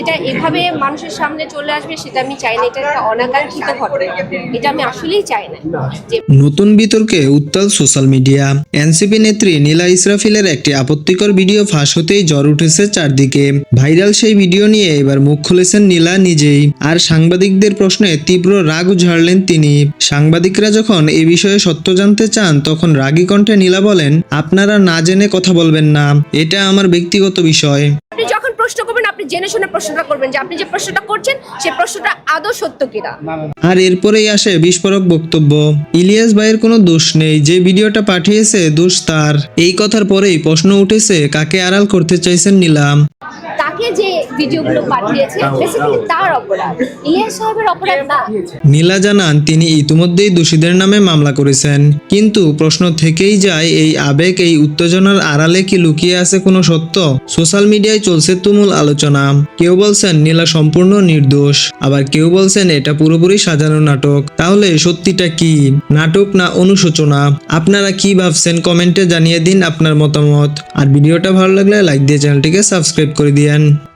এটা এভাবে মানুষের সামনে চলে আসবে সেটা আমি চাই না। এটা একটা অনাকাঙ্ক্ষিত ঘটনা। এটা আমি আসলেই চাই না নতুন বিতর্কে উত্তাল সোশ্যাল মিডিয়া। এনসিপি নেত্রী নীলা ইসরাফিলের একটি আপত্তিকর ভিডিও ফাঁস হতেই জ্বর উঠেছে চারদিকে। ভাইরাল সেই ভিডিও নিয়ে এবার মুখ খুলেছেন নীলা নিজেই। আর সাংবাদিকদের প্রশ্নে তীব্র রাগ ঝাড়লেন তিনি। সাংবাদিকরা যখন এ বিষয়ে সত্য জানতে চান তখন রাগী কণ্ঠে নীলা বলেন আপনারা না জেনে কথা বলবেন না। এটা আমার ব্যক্তিগত বিষয়। আপনি যখন প্রশ্ন করবেন আপনি জেনে শুনে প্রশ্নটা করবেন যে আপনি যে প্রশ্নটা করছেন সেই প্রশ্নটা আদৌ সত্য কিনা? আর এরপরেই আসে বিস্ফোরক বক্তব্য। ইলিয়াস ভাইয়ের কোনো দোষ নেই যে ভিডিওটা পাঠিয়েছে দোষ তার। এই কথার পরেই প্রশ্ন উঠেছে কাকে আড়াল করতে চাইছেন নিলাম? তাকে যে ভিডিওগুলো পাঠিয়েছে। বেসিক্যালি তার অপরাধ। ইলিয়াস সাহেবের অপরাধ না। নীলা জানান তিনি ইতিমধ্যেই দোষীদের নামে মামলা করেছেন। কিন্তু প্রশ্ন থেকেই যায় এই আবেগ এই উত্তেজনার আড়ালে কি লুকিয়ে আছে কোনো সত্য? সোশ্যাল মিডিয়ায় চলছে তুমুল আলোচনা। কেউ বলছেন নীলা সম্পূর্ণ নির্দোষ। আবার কেউ বলছেন এটা পুরোপুরি সাজানো নাটক। তাহলে সত্যিটা কি? নাটক না অনুশোচনা? আপনারা কি ভাবছেন? কমেন্টে জানিয়ে দিন আপনার মতামত। আর ভিডিওটা ভালো লাগলে লাইক দিয়ে চ্যানেলটিকে সাবস্ক্রাইব করে দিয়েন।